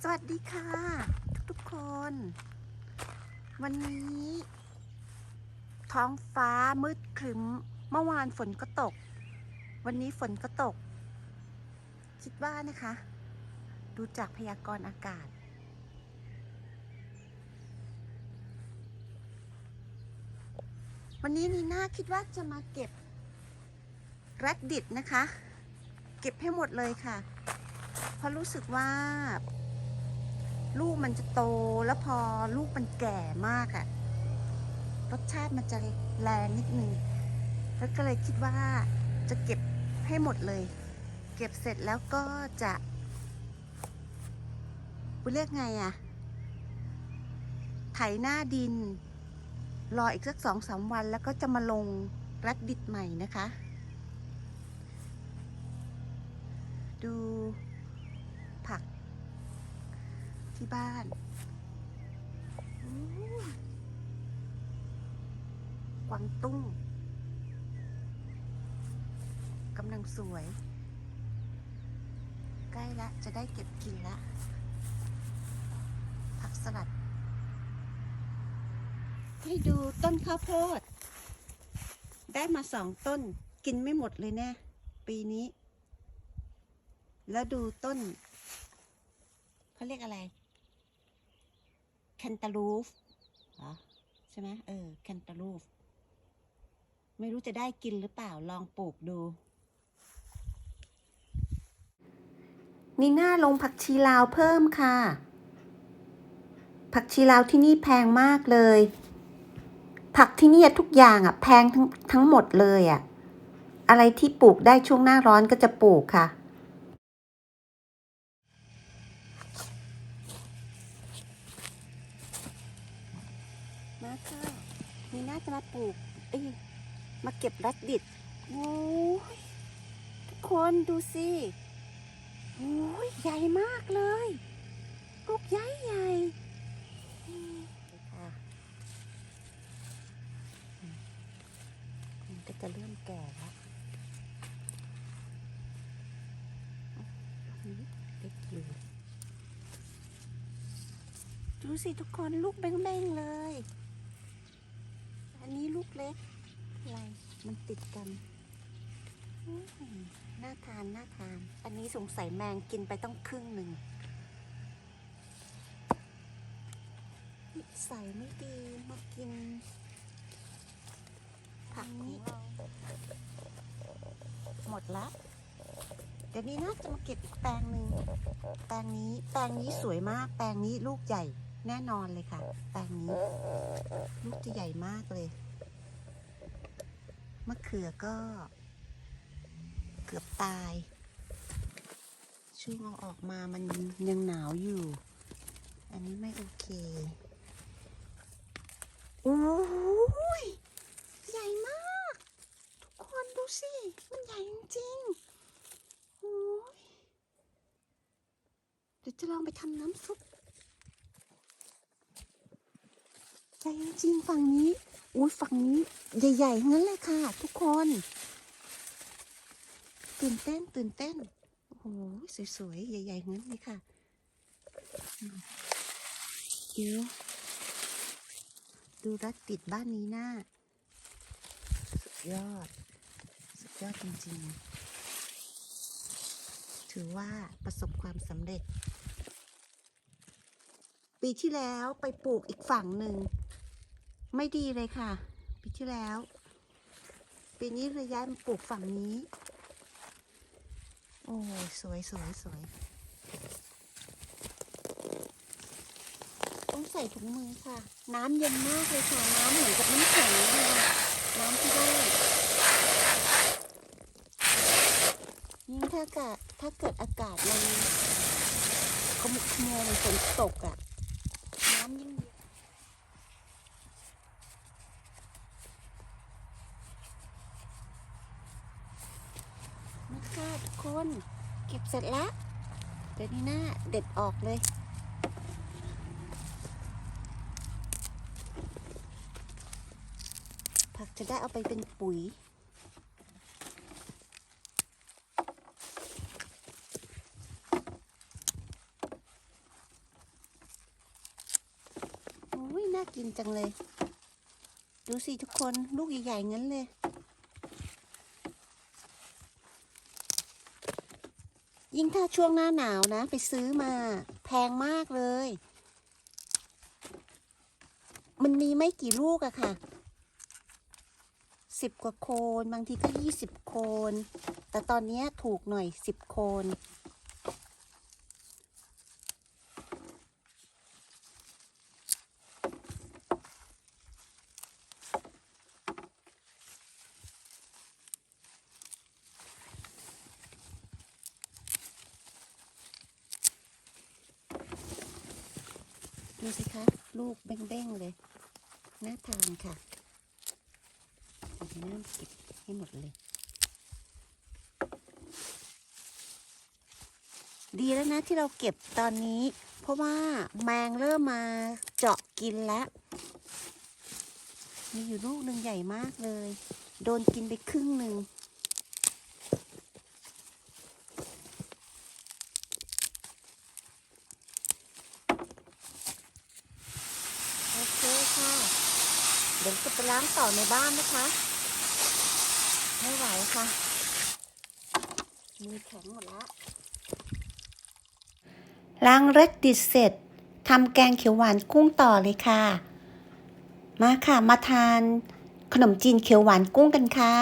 สวัสดีค่ะ ทุกๆคน วันนี้ ท้องฟ้ามืดครึ้มเมื่อวานฝนก็ตก วันนี้ฝนก็ตก คิดว่านะคะ ดูจากพยากรณ์อากาศ วันนี้นีน่าคิดว่าจะมาเก็บแรดดิตนะคะ เก็บให้หมดเลยค่ะ เพราะรู้สึกว่า ลูกมันจะโตแล้วพอลูกมันแก่มากอะรสชาติมันจะแรงนิดนึงแล้วก็เลยคิดว่าจะเก็บให้หมดเลย เก็บเสร็จแล้วก็จะกูเรียกไงอะ ไถหน้าดิน รออีกสักสองสามวันแล้วก็จะมาลงรัดดิดใหม่นะคะ บ้านกวางตุ้งกำลังสวย ใกล้ละจะได้เก็บกินละผักสลัด ให้ดูต้นข้าวโพด ได้มาสองต้นกินไม่หมดเลยแน่ปีนี้ แล้วดูต้น เขาเรียกอะไร นตาลูฟเหรอใช่ไหมเออแคนตาลูฟไม่รู้จะได้กินหรือเปล่าลองปลูกดู นีน่าลงผักชีลาวเพิ่มค่ะ ผักชีลาวที่นี่แพงมากเลย ผักที่นี่ทุกอย่างอะ แพงทั้งทั้งหมดเลยอะ อะไรที่ปลูกได้ช่วงหน้าร้อนก็จะปลูกค่ะ มาค่ะนีน่าจะมาปลูกเอ้ยมาเก็บรัดดิดโอ้ยทุกคนดูสิโอ้ยใหญ่มากเลยลูกใหญ่ใหญ่ค่ะมันก็จะเริ่มแก่แล้วเล็กอยู่ดูสิทุกคนลูกแบ้งๆเลย อันนี้ลูกเล็กอะไรมันติดกันน่าทานน่าทาน อันนี้สงสัยแมงกินไปต้องครึ่งหนึ่งนิสัยไม่ดีมากิน ผักนี้ หมดละเดี๋ยวนี้น่าจะมาเก็บอีกแปลงหนึ่งแปลงนี้แปลงนี้สวยมาก แปลงนี้ลูกใหญ่ แน่นอนเลยค่ะ แปลงนี้ลูกจะใหญ่มากเลย มะเขือก็ เกือบตาย ช่วงเอาออกมามันยังหนาวอยู่ อันนี้ไม่โอเคโอ้ยใหญ่มาก ทุกคนดูสิ มันใหญ่จริงๆโอ้ยเดี๋ยวจะลองไปทำน้ำซุป ใจจริงๆฝั่งนี้ อุ้ยฝั่งนี้ ใหญ่ๆงนั้นเลยค่ะ ทุกคน ตื่นเต้นตื่นเต้น โอ้โหสวยๆ ใหญ่ๆงนั้นเลยค่ะอืมเดี๋ยวดูรัดติดบ้านนี้หน้า สุดยอด สุดยอดจริงๆ ถือว่าประสบความสำเร็จ ปีที่แล้วไปปลูกอีกฝั่งหนึ่ง ไม่ดีเลยค่ะ ปีที่แล้ว ปีนี้เลยย้ายมาปลูกฝั่งนี้ โอ้สวยสวยสวยต้องใส่ถุงมือค่ะ น้ำเย็นมากเลยค่ะ น้ำเหมือนกับน้ำแข็งเลยน้ำที่ได้ยิ่งถ้าเกิดถ้าเกิดอากาศมันขมุกขมัวมือนฝนตกอะ่ะ น้ำยิ่ง เก็บเสร็จแล้ว เดี๋ยวนี้หน้าเด็ดออกเลย ผักจะได้เอาไปเป็นปุ๋ยอุ้ยน่ากินจังเลย ดูสิทุกคนลูกใหญ่ๆงั้นเลย ยิ่งถ้าช่วงหน้าหนาวนะ ไปซื้อมา แพงมากเลย มันมีไม่กี่ลูกอะค่ะสิบกว่าโคน บางทีก็ยี่สิบโคน แต่ตอนนี้ถูกหน่อยสิบโคน ดูสิคะ ลูกเบ้งๆเลย น่าทานค่ะเดี๋ยวน้ำเก็บให้หมดเลย ดีแล้วนะที่เราเก็บตอนนี้ เพราะว่าแมงเริ่มมาเจาะกินแล้ว มีอยู่ลูกหนึ่งใหญ่มากเลย โดนกินไปครึ่งหนึ่ง โอเค่ะ เดี๋ยวจะไปล้างต่อในบ้านนะคะ ไม่ไหวค่ะมือแข็งหมดแล้วล้างเร็ดดิดเสร็จทำแกงเขียวหวานกุ้งต่อเลยค่ะ มาค่ะมาทานขนมจีนเขียวหวานกุ้งกันค่ะ